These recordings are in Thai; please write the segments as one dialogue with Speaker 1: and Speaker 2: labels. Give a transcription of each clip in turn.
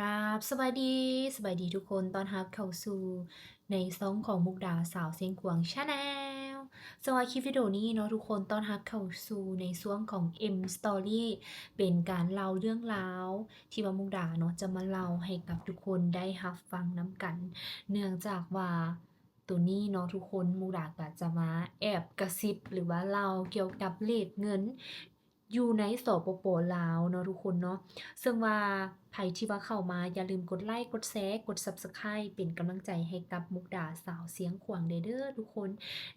Speaker 1: กราบสบายดีสบายดีทุกคนตอนรับเข้าสู่ในช่องของมุกดาสาวเสียงขวางชาแนลสำหรับคลิปวิดีโอนี้เนาะทุกคนตอนรับเข้าสู่ในช่วงของ M Story เป็นการเล่าเรื่องราวที่ว่ามุกดาเนาะจะมาเล่าให้กับทุกคนได้รับฟังน้ำกัน เนื่องจากว่าตัวนี้เนาะทุกคนมุกดาก็จะมาแอบกระซิบหรือว่าเล่าเกี่ยวกับเลขเงิน อยู่ในสปปลาวเนาะทุกคนเนาะซึ่งว่าใครที่ว่าเข้ามาอย่าลืมกดไลค์กดแชร์กด Subscribe เป็นกำลังใจให้กับมุกดาสาวเสียงขวางเด้อเด้อทุกคน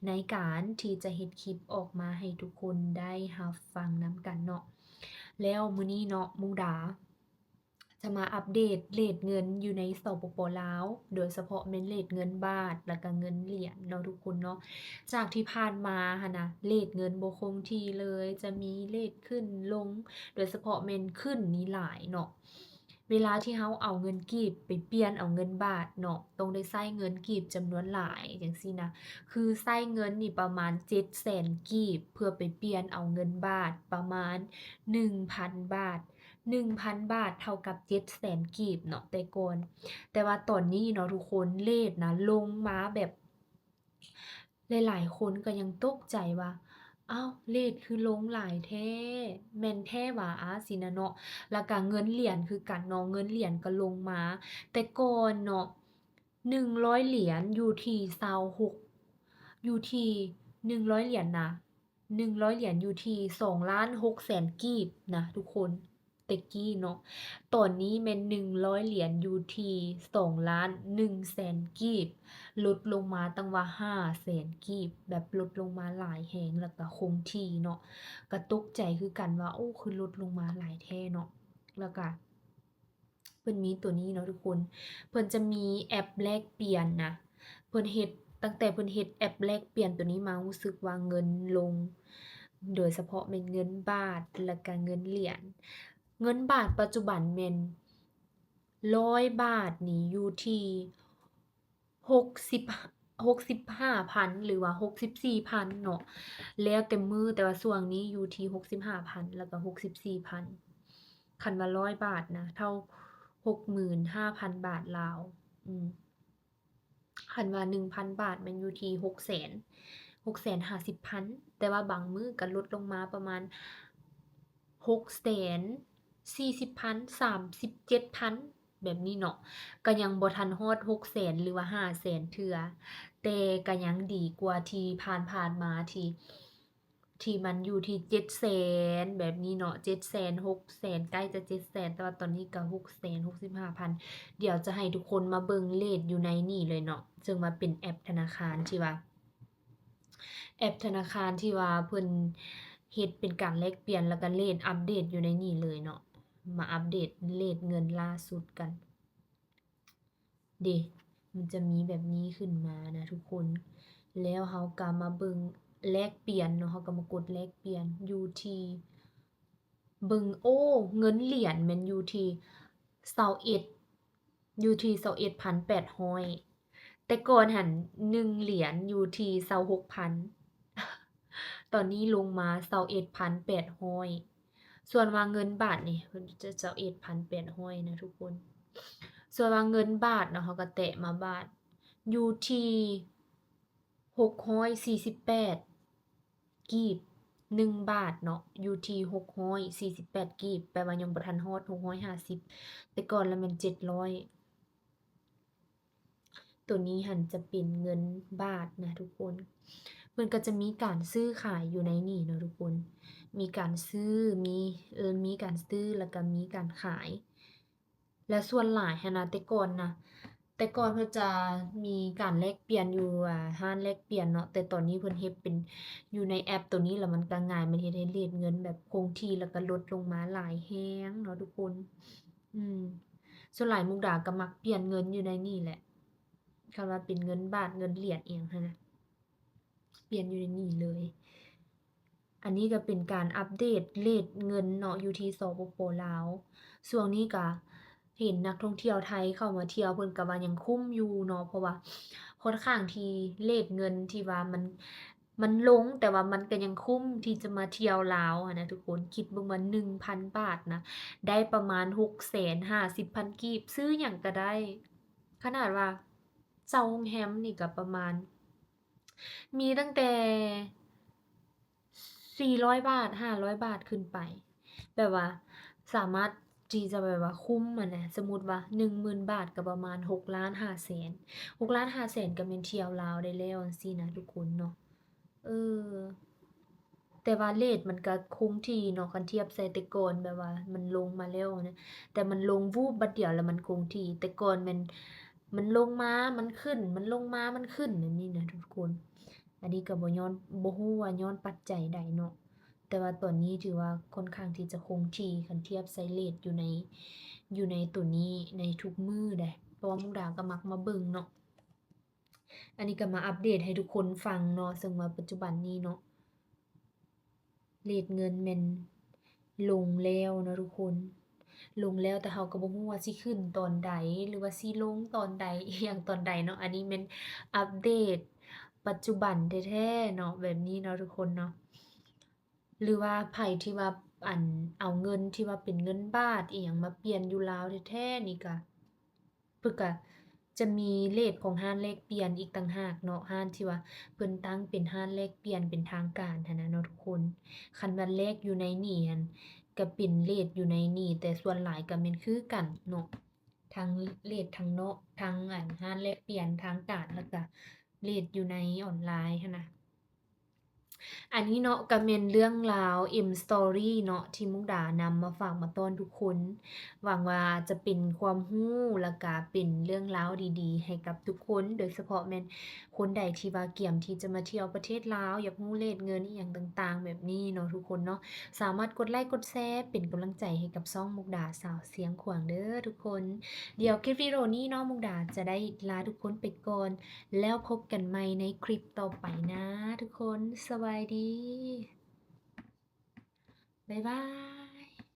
Speaker 1: ในการที่จะเฮ็ดคลิปออกมาให้ทุกคนได้หับฟังน้ำกันเนาะแล้วมื้อนี้เนาะมุกดา จะมาอัปเดตเรทเงินอยู่ในสปปลาว โดยเฉพาะแม่นเรทเงินบาท แล้วก็เงินเหรียญเนาะทุกคนเนาะ จากที่ผ่านมาหั้นะเรทเงินบคงที่เลย จะมีเรทขึ้นลง โดยเฉพาะแม่นขึ้นนี่หลายเนาะ เวลาที่เราเอาเงินกีบไปเปลี่ยนเอาเงินบาทเนาะต้องได้ใช้เงินกีบจำนวนหลายจังซี้นะ คือใช้เงินนี่ประมาณ700,000กีบ เพื่อไปเปลี่ยนเอาเงินบาทประมาณ1,000บาท 1,000 บาทเท่ากับ7 0 0 0 0กีบเนาะแต่ก่อนแต่ว่าตอนนี้เนาะทุกคนเรทนะลงมาแบบ หลายๆคนก็ยังตกใจว่าอ้าวเรทคือลงหลายแท้แมนแท้หวาซี้นะเนาะแล้วก็เงินเหรียญคือกันเนาะเงินเหรียญก็ลงมา แต่ก่อนเนาะ100เหรียญอยู่ที่26อยู่ที่100เหรียญนะ100เหรียญอยู่ที่2,600,000กีบนะทุกคน แต่กี้เนาะตอนนี้แม่น100เหรียญยูที่2,100,000กีบ ลดลงมาตั้งว่า500,000กีบ แบบลดลงมาหลายแรงแล้วก็คงที่เนาะก็ตกใจคือกันว่า โอ้คือลดลงมาหลายแท้เนาะแล้วก็เพิ่นมีตัวนี้เนาะทุกคน เพิ่นจะมีแอปแลกเปลี่ยนนะเพิ่นเฮ็ดตั้งแต่เพิ่นเฮ็ดแอปแลกเปลี่ยนตัวนี้มารู้สึกว่าเงินลง โดยเฉพาะแม่นเงินบาทแล้วก็เงินเหรียญ เงินบาทปัจจุบันเมนร้อยบาทนี่อยู่ที่หกสิบหกสิบห้าพันหรือว่าหกสิบสี่พันเนาะแล้วแต่มือแต่ว่าส่วนนี้อยู่ที่หกสิบห้าพันแล้วก็หกสิบสี่พันคันว่าร้อยบาทนะ เท่าหกหมื่นห้าพันบาทลาว อืมคันว่าหนึ่งพันบาทมันอยู่ที่หกแสนหกแสนห้าสิบพันแต่ว่าบางมือก็ลดลงมาประมาณหกแสน บบนี้เนาะก็ยังบ่ทันฮอด600,000หรือว่า500,000เทื่อแต่ก็ยังดีกว่าที่ผ่านๆมาที่ที่มันอยู่ที่700,000แบบนี้เนาะ700,000 600,000ใกล้จะ700,000แต่ว่าตอนนี้ก็600,000 65,000เดี๋ยวจะให้ทุกคนมาเบิ่งเรทอยู่ในนี่เลยเนาะซึ่งว่าเป็นแอปธนาคารที่ว่า แอปธนาคารที่ว่าเพิ่นเฮ็ดเป็นการแลกเปลี่ยนแล้วก็เรทอัปเดตอยู่ในนี่เลยเนาะ มาอัปเดตเรทเงินล่าสุดกันเดมันจะมีแบบนี้ขึ้นมานะทุกคน แล้วเราก็มาเบิงแลกเปลี่ยนเนาะเราก็มากดแลกเปลี่ยนอยู่ที่เบิงโอ้ เงินเหรียญม่นอยู่ที่21อยู่ที่21,800แต่ก่อนหั้น1เหรียญอยู่ที่26,000ตอนนี้ลงมา21,800ส่ ส่วนวางเงินบาทนี่มันจะเจ้าอ็ดพันเปลี่ยนห้อยนะทุกคน ส่วนวางเงินบาทเนาะเขาก็เตะมาบาทอยู่ที่หกห้อยสี่สิบแปดกีบหนึ่งบาทเนาะอยู่ที่หกห้อยสี่สิบแปดกีบแปลว่ายังบ่ทันฮอดหกห้อยห้าสิบแต่ก่อนละมันเจ็ดร้อยตัวนี้หันจะเป็นเงินบาทนะทุกคน เพิ่นก็จะมีการซื้อขายอยู่ในนี่เนาะทุกคน มีการซื้อ มีเออมีการซื้อแล้วก็มีการขาย และส่วนหลายนะแต่ก่อนนะแต่ก่อนเพิ่นจะมีการแลกเปลี่ยนอยู่อ่าร้านแลกเปลี่ยนเนาะแต่ตอนนี้เพิ่นเฮ็ดเป็นอยู่ในแอปตัวนี้แล้วมันก็ง่ายมันเฮ็ดให้เรทเงินแบบคงที่แล้วก็ลดลงมาหลายแรงเนาะทุกคน อืมส่วนหลายมุกดาก็มักเปลี่ยนเงินอยู่ในนี่แหละคันว่าเป็นเงินบาทเงินเหรียญเองนะ เปลี่ยนอยู่ในนี่เลย อันนี้ก็เป็นการอัปเดตเรทเงินเนาะอยู่ที่สปปลาวช่วงนี้ก็เห็นนักท่องเที่ยวไทยเข้ามาเที่ยวเพิ่นก็ว่ายังคุ้มอยู่เนาะเพราะว่าค่อนข้างที่เรทเงินที่ว่ามันมันลงแต่ว่ามันก็ยังคุ้มที่จะมาเที่ยวลาวนะทุกคนคิดเบิ่งว่า1,000บาทนะ ได้ประมาณ650,000กีบ ซื้อหยังก็ได้ ขนาดว่าเช่าโรงแรมนี่ก็ประมาณ มีตั้งแต่ 400 บาท 500 บาทขึ้นไป แบบว่าสามารถที่จะแบบว่าคุ้มอะนะสมมติว่า10,000บาทก็ประมาณ6,500,000 6,500,000ก็แม่นเที่ยวลาวได้แล้วจั่งซี้นะทุกคนเนาะเออ แต่ว่าเรตมันก็คงที่เนาะคันเทียบใส่แต่ก่อนแบบว่า มันลงมาแล้วนะแต่มันลงวูบบัดเดียวแล้วมันคงที่แต่ก่อนม่น มันลงมา มันขึ้น มันลงมา มันขึ้นแบบนี้นะทุกคน อันนี้ก็บ่ย้อนบ่ฮู้ว่าย้อนปัจจัยใดเนาะ แต่ว่าตอนนี้ถือว่าค่อนข้างที่จะคงที่คันเทียบใส่เรตอยู่ในอยู่ในตัวนี้ในทุกมื้อเดะเพราะว่ามุกดาก็มักมาเบิ่งเนาะ อันนี้ก็มาอัปเดตให้ทุกคนฟังเนาะ ซึ่งว่าปัจจุบันนี้เนาะเรตเงินแม่นลงแล้วนะทุกคน ลงแล้วแต่เราก็บ่ฮู้ว่าสิขึ้นตอนใดหรือว่าสิลงตอนใดอิหยังตอนใดเนาะอันนี้แม่นอัปเดต ปัจจุบันแท้ๆเนาะแบบนี้เนาะทุกคนเนาะหรือว่าไผที่ว่าอันเอาเงินที่ว่าเป็นเงินบาทอิหยังมาเปลี่ยนอยู่ลาวแท้ๆนี่ก็เพิ่นก็จะมีเรตของร้านแลกเปลี่ยนอีกต่างหากเนาะร้านที่ว่าเพิ่นตั้งเป็นร้านแลกเปลี่ยนเป็นทางการหันนะเนาะทุกคน คันว่าแลกอยู่ในนี้หั้น ก็เป็นเรตอยู่ในนี่แต่ส่วนหลายก็เป็นคือกันเนาะทั้งเรตทางเนาะทั้งอันร้านแลกเปลี่ยนทั้งการแล้วก็เรตอยู่ในออนไลน์นะ อันนี้เนาะก็แม่นเรื่องราว M Story เนาะที่มุกดานำมาฝากมาต้อนทุกคนหวังว่าจะเป็นความรู้แล้วก็เป็นเรื่องราวดีๆ ให้กับทุกคน โดยเฉพาะแมนคนใดที่ว่าเกี่ยมที่จะมาเที่ยวประเทศลาวอยากรู้เรตเงินอิหยังต่างๆ แบบนี้เนาะทุกคนเนาะสามารถกดไลก์กดแชร์เป็นกำลังใจให้กับช่องมุกดาสาวเสียงขวางเด้อทุกคน เดี๋ยวคลิปวิดีโอนี้เนาะมุกดาจะได้ลาทุกคนไปก่อนแล้วพบกันใหม่ในคลิปต่อไปนะ ทุกคนสวัสดบายดี บ๊ายบาย